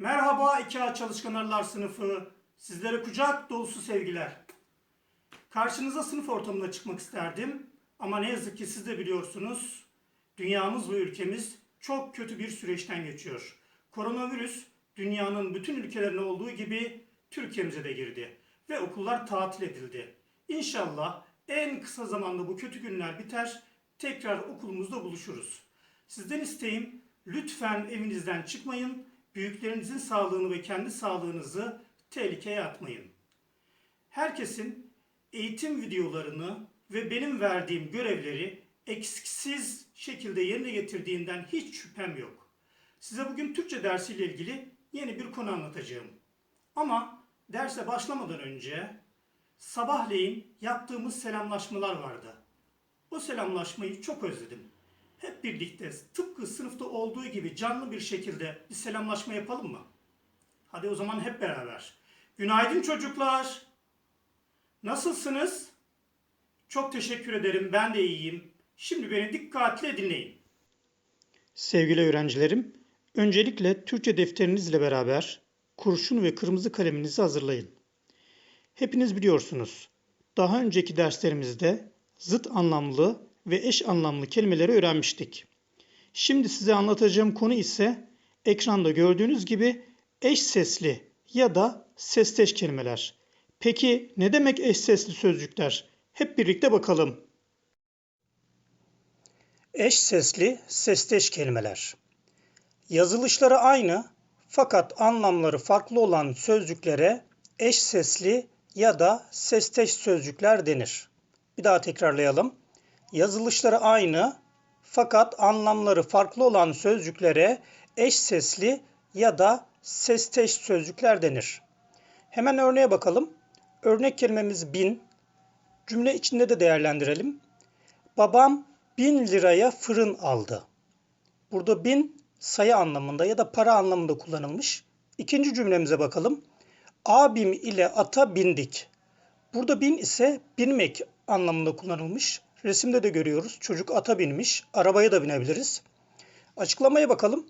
Merhaba 2A Çalışkan sınıfı. Sizlere kucak dolusu sevgiler. Karşınıza sınıf ortamına çıkmak isterdim. Ama ne yazık ki siz de biliyorsunuz. Dünyamız ve ülkemiz çok kötü bir süreçten geçiyor. Koronavirüs dünyanın bütün ülkelerine olduğu gibi Türkiye'mize de girdi. Ve okullar tatil edildi. İnşallah en kısa zamanda bu kötü günler biter. Tekrar okulumuzda buluşuruz. Sizden isteğim lütfen evinizden çıkmayın. Büyüklerinizin sağlığını ve kendi sağlığınızı tehlikeye atmayın. Herkesin eğitim videolarını ve benim verdiğim görevleri eksiksiz şekilde yerine getirdiğinden hiç şüphem yok. Size bugün Türkçe dersiyle ilgili yeni bir konu anlatacağım. Ama derse başlamadan önce sabahleyin yaptığımız selamlaşmalar vardı. O selamlaşmayı çok özledim. Birlikte tıpkı sınıfta olduğu gibi canlı bir şekilde bir selamlaşma yapalım mı? Hadi o zaman hep beraber. Günaydın çocuklar. Nasılsınız? Çok teşekkür ederim. Ben de iyiyim. Şimdi beni dikkatle dinleyin. Sevgili öğrencilerim, öncelikle Türkçe defterinizle beraber kurşun ve kırmızı kaleminizi hazırlayın. Hepiniz biliyorsunuz. Daha önceki derslerimizde zıt anlamlı ve eş anlamlı kelimeleri öğrenmiştik. Şimdi size anlatacağım konu ise ekranda gördüğünüz gibi eş sesli ya da sesteş kelimeler. Peki ne demek eş sesli sözcükler? Hep birlikte bakalım. Eş sesli sesteş kelimeler. Yazılışları aynı fakat anlamları farklı olan sözcüklere eş sesli ya da sesteş sözcükler denir. Bir daha tekrarlayalım. Yazılışları aynı fakat anlamları farklı olan sözcüklere eş sesli ya da sesteş sözcükler denir. Hemen örneğe bakalım. Örnek kelimemiz bin. Cümle içinde de değerlendirelim. Babam bin liraya fırın aldı. Burada bin sayı anlamında ya da para anlamında kullanılmış. İkinci cümlemize bakalım. Abim ile ata bindik. Burada bin ise binmek anlamında kullanılmış. Resimde de görüyoruz. Çocuk ata binmiş. Arabaya da binebiliriz. Açıklamaya bakalım.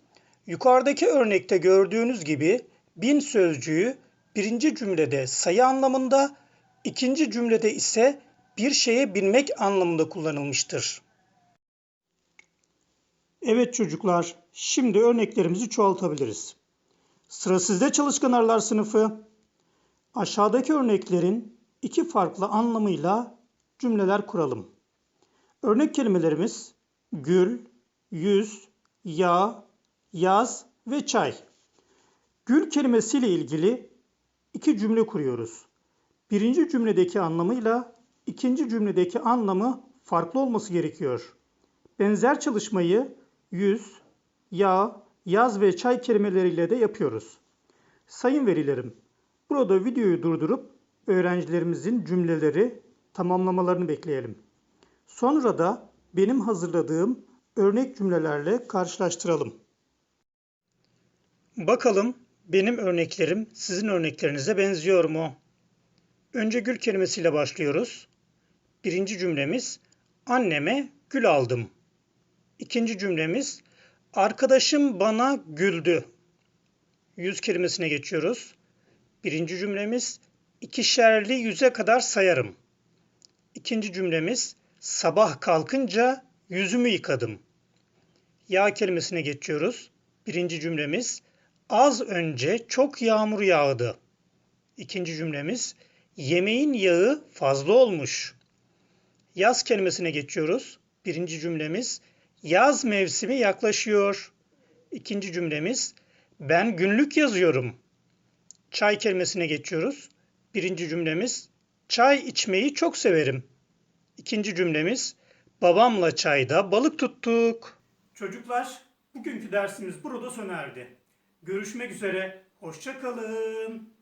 Yukarıdaki örnekte gördüğünüz gibi bin sözcüğü birinci cümlede sayı anlamında, ikinci cümlede ise bir şeye binmek anlamında kullanılmıştır. Evet çocuklar, şimdi örneklerimizi çoğaltabiliriz. Sıra sizde çalışkan sınıfı. Aşağıdaki örneklerin iki farklı anlamıyla cümleler kuralım. Örnek kelimelerimiz gül, yüz, yağ, yaz ve çay. Gül kelimesiyle ilgili iki cümle kuruyoruz. Birinci cümledeki anlamıyla ikinci cümledeki anlamı farklı olması gerekiyor. Benzer çalışmayı yüz, yağ, yaz ve çay kelimeleriyle de yapıyoruz. Sayın verilerim, burada videoyu durdurup öğrencilerimizin cümleleri tamamlamalarını bekleyelim. Sonra da benim hazırladığım örnek cümlelerle karşılaştıralım. Bakalım benim örneklerim sizin örneklerinize benziyor mu? Önce gül kelimesiyle başlıyoruz. Birinci cümlemiz anneme gül aldım. İkinci cümlemiz arkadaşım bana güldü. Yüz kelimesine geçiyoruz. Birinci cümlemiz ikişerli yüze kadar sayarım. İkinci cümlemiz sabah kalkınca yüzümü yıkadım. Yağ kelimesine geçiyoruz. Birinci cümlemiz az önce çok yağmur yağdı. İkinci cümlemiz yemeğin yağı fazla olmuş. Yaz kelimesine geçiyoruz. Birinci cümlemiz yaz mevsimi yaklaşıyor. İkinci cümlemiz ben günlük yazıyorum. Çay kelimesine geçiyoruz. Birinci cümlemiz çay içmeyi çok severim. İkinci cümlemiz babamla çayda balık tuttuk. Çocuklar bugünkü dersimiz burada sona erdi. Görüşmek üzere. Hoşça kalın.